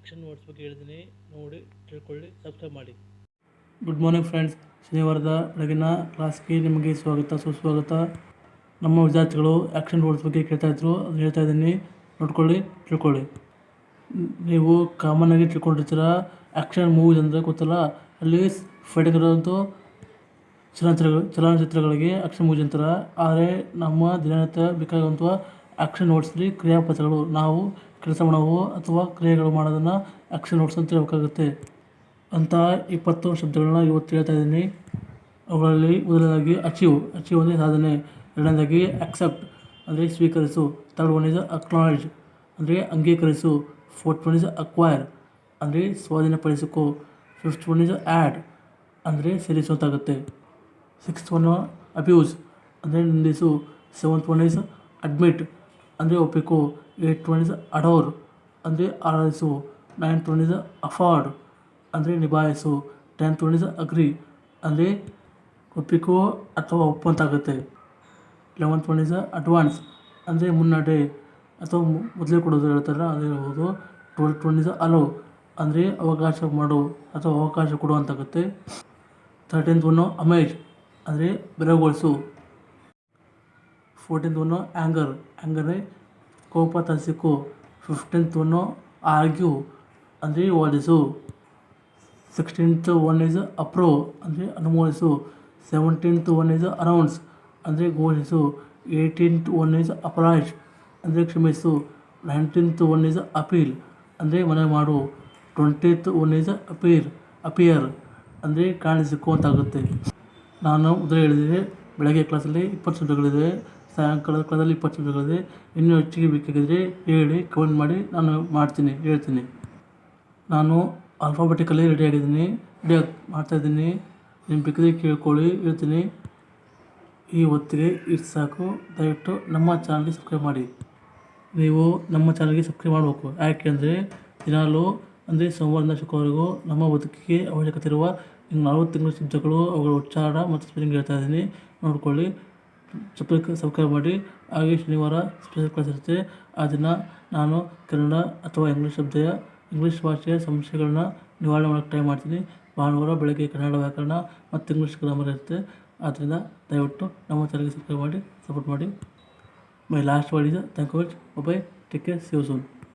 Action notes ಬಗ್ಗೆ ಹೇಳಿದ್ದೀನಿ ನೋಡಿ, ತಿಳ್ಕೊಳ್ಳಿ, ಸಬ್ಸ್ಕ್ರೈಬ್ ಮಾಡಿ. ಗುಡ್ ಮಾರ್ನಿಂಗ್ ಫ್ರೆಂಡ್ಸ್ ಶನಿವಾರದ ಬೆಳಗಿನ ಕ್ಲಾಸ್ಗೆ ನಿಮಗೆ ಸ್ವಾಗತ, ಸುಸ್ವಾಗತ. ನಮ್ಮ ವಿದ್ಯಾರ್ಥಿಗಳು ಆ್ಯಕ್ಷನ್ ವರ್ಡ್ಸ್ ಬಗ್ಗೆ ಕೇಳ್ತಾ ಇದ್ರು ಅದು ಹೇಳ್ತಾ ಇದ್ದೀನಿ. ನೋಡ್ಕೊಳ್ಳಿ, ತಿಳ್ಕೊಳ್ಳಿ. ನೀವು ಕಾಮನ್ ಆಗಿ ತಿಳ್ಕೊಂಡಿರ್ತೀರ? ಆ್ಯಕ್ಷನ್ ಮೂವೀಸ್ ಅಂದರೆ ಗೊತ್ತಲ್ಲ? ಅಲ್ಲಿ ಫೈಟಿಂಗ್ ಇರೋಂಥ ಚಲನಚಿತ್ರಗಳು ಚಲನಚಿತ್ರಗಳಿಗೆ ಆ್ಯಕ್ಷನ್ ಮೂವೀಸ್ ಅಂತಾರೆ. ಆದರೆ ನಮ್ಮ ದಿನನಿತ್ಯ ಬೇಕಾಗುವಂಥ ಆ್ಯಕ್ಷನ್ ವರ್ಡ್ಸ್ಲಿ ಕ್ರಿಯಾಪದಗಳು ನಾವು ಕೆಲಸ ಮಾಡೋವು ಅಥವಾ ಕ್ರಿಯೆಗಳು ಮಾಡೋದನ್ನು ಆಕ್ಷನ್ ನೋಟ್ಸ್ ಅಂತ ಹೇಳ್ಬೇಕಾಗುತ್ತೆ. ಅಂತ ಇಪ್ಪತ್ತು ಶಬ್ದಗಳನ್ನ ಇವತ್ತು ಹೇಳ್ತಾ ಇದ್ದೀನಿ. ಅವುಗಳಲ್ಲಿ ಮೊದಲನೇದಾಗಿ ಅಚೀವ್ ಅಚೀವ್ ಅಂದರೆ ಸಾಧನೆ. ಎರಡನೇದಾಗಿ ಅಕ್ಸೆಪ್ಟ್ ಅಂದರೆ ಸ್ವೀಕರಿಸು. ಥರ್ಡ್ ಒನ್ ಇಸ್ ಅಕ್ನಾಲೇಜ್ ಅಂದರೆ ಅಂಗೀಕರಿಸು. ಫೋರ್ತ್ ಒನ್ ಇಸ್ ಅಕ್ವೈರ್ ಅಂದರೆ ಸ್ವಾಧೀನಪಡಿಸಿಕೋ. ಫಿಫ್ತ್ ಒನ್ ಇಸ್ ಆ್ಯಡ್ ಅಂದರೆ ಸೇರಿಸುವಂತಾಗುತ್ತೆ. ಸಿಕ್ಸ್ತ್ ಒನ್ ಅಬ್ಯೂಸ್ ಅಂದರೆ ನಿಂದಿಸು. ಸೆವೆಂತ್ ಒನ್ ಇಸ್ ಅಡ್ಮಿಟ್ ಅಂದರೆ ಒಪ್ಪಿಕೊ ಏಟ್ ಒನ್ ಇಸ್ ಅಡೋರ್, ಅಂದರೆ ಆರಾಧಿಸು ನೈನ್ ಒನ್ ಇಸ್ ಅಫಾರ್ಡ್, ಅಂದರೆ ನಿಭಾಯಿಸು, ಟೆನ್ ಒನ್ ಇಸ್ ಅಗ್ರಿ, ಅಂದರೆ ಒಪ್ಪಿಕೋ ಅಥವಾ ಒಪ್ಪುವಂತಾಗುತ್ತೆ. ಲೆವೆನ್ ಒನ್ ಇಸ್ ಅಡ್ವಾನ್ಸ್, ಅಂದರೆ ಮುನ್ನಡೆ, ಅಥವಾ ಮೊದಲೇ ಕೊಡೋದು ಹೇಳ್ತಾರೆ ಹೇಳ್ಬೋದು. ಟ್ವೆಲ್ತ್ ಒನ್ ಇಸ್ ಅಲೋ, ಅಂದರೆ ಅವಕಾಶ ಮಾಡು, ಅಥವಾ ಅವಕಾಶ ಕೊಡುವಂತಾಗುತ್ತೆ. ಥರ್ಟೀನ್ ಒನ್ನು ಅಮೇಜ್, ಅಂದರೆ ಬೆರಗೊಳಿಸು ಫೋರ್ಟೀನ್ತ್ ಒನ್ನು ಆ್ಯಂಗರ್ ಆ್ಯಂಗರ್ ಕೋಪ ತರಿಸಿಕೊ ಫಿಫ್ಟೀನ್ತ್ ಒನ್ನು ಆರ್ಗ್ಯೂ ಅಂದರೆ ವಾದಿಸು. ಸಿಕ್ಸ್ಟೀನ್ತ್ ಒನ್ ಇಸ್ ಅಪ್ರೋ ಅಂದರೆ ಅನುಮೋದಿಸು. ಸೆವೆಂಟೀನ್ತ್ ಒನ್ ಇಸ್ ಅನೌನ್ಸ್ ಅಂದರೆ ಘೋಷಿಸು. ಏಯ್ಟೀನ್ತ್ ಒನ್ ಇಸ್ ಅಪರಾಜ್ ಅಂದರೆ ಕ್ಷಮಿಸು. ನೈನ್ಟೀನ್ತ್ ಒನ್ ಇಸ್ ಅಪೀಲ್ ಅಂದರೆ ಮನವಿ ಮಾಡು. Twentieth one is appear, appear ಅಂದರೆ ಕಾಣಿಸಿಕೋ ಅಂತಾಗುತ್ತೆ ನಾನು ಮೊದಲೇ ಹೇಳಿದೆ, ಬೆಳಗ್ಗೆ ಕ್ಲಾಸಲ್ಲಿ ಇಪ್ಪತ್ತು ಶಬ್ದಗಳಿದೆ. ಸಾಯಂಕಾಲದ ಕಳೆದಲ್ಲಿ ಇಪ್ಪತ್ತು ಶಬ್ದಗಳಿದೆ ಇನ್ನೂ ಹೆಚ್ಚಿಗೆ ಬೇಕಾಗಿದ್ದರೆ ಹೇಳಿ ಕಮೆಂಟ್ ಮಾಡಿ ನಾನು ಮಾಡ್ತೀನಿ, ಹೇಳ್ತೀನಿ. ನಾನು ಆಲ್ಫಾಬೆಟಿಕಲಿ ರೆಡಿ ಆಗಿದ್ದೀನಿ ರೆಡಿ ಮಾಡ್ತಾಯಿದ್ದೀನಿ ನಿಮ್ಮ ಬೇಕಾದ್ರೆ ಕೇಳ್ಕೊಳ್ಳಿ, ಹೇಳ್ತೀನಿ. ಈ ಹೊತ್ತಿಗೆ ಇಷ್ಟು ಸಾಕು. ದಯವಿಟ್ಟು ನಮ್ಮ ಚಾನಲ್ಗೆ ಸಬ್ಸ್ಕ್ರೈಬ್ ಮಾಡಿ. ನೀವು ನಮ್ಮ ಚಾನಲ್ಗೆ ಸಬ್ಸ್ಕ್ರೈಬ್ ಮಾಡಬೇಕು. ಯಾಕೆಂದರೆ ದಿನಾಲೂ ಅಂದರೆ ಸೋಮವಾರದಿಂದ ಶುಕ್ರವಾರವರೆಗೂ ನಮ್ಮ ಬದುಕಿಗೆ ಅವಶ್ಯಕತೆ ಇರುವ ಇನ್ನು ತಿಂಗಳ ಶಬ್ದಗಳು ಅವುಗಳ ಉಚ್ಚಾರ ಮತ್ತು ಸ್ಪೆಲ್ಲಿಂಗ್ ಹೇಳ್ತಾ ಇದ್ದೀನಿ. ನೋಡ್ಕೊಳ್ಳಿ. ಸಬ್ಸ್ಕ್ರೈಬ್ ಸಬ್ಸ್ಕ್ರೈಬ್ ಮಾಡಿ, ಹಾಗೆ ಶನಿವಾರ ಸ್ಪೆಷಲ್ ಕ್ಲಾಸ್ ಇರುತ್ತೆ. ಆ ದಿನ ನಾನು ಕನ್ನಡ ಅಥವಾ ಇಂಗ್ಲೀಷ್ ಶಬ್ದಯ ಇಂಗ್ಲೀಷ್ ಭಾಷೆಯ ಸಮಸ್ಯೆಗಳನ್ನ ನಿವಾರಣೆ ಮಾಡೋಕ್ಕೆ ಟ್ರೈ ಮಾಡ್ತೀನಿ. ಭಾನುವಾರ ಬೆಳಗ್ಗೆ ಕನ್ನಡ ವ್ಯಾಕರಣ ಮತ್ತು ಇಂಗ್ಲೀಷ್ ಗ್ರಾಮರ್ ಇರುತ್ತೆ. ಆದ್ದರಿಂದ ದಯವಿಟ್ಟು ನಮ್ಮ ಚಾನಲ್ಗೆ ಸಬ್ಸ್ಕ್ರೈಬ್ ಮಾಡಿ ಸಪೋರ್ಟ್ ಮಾಡಿ. My last word is thank you much bye take care you soon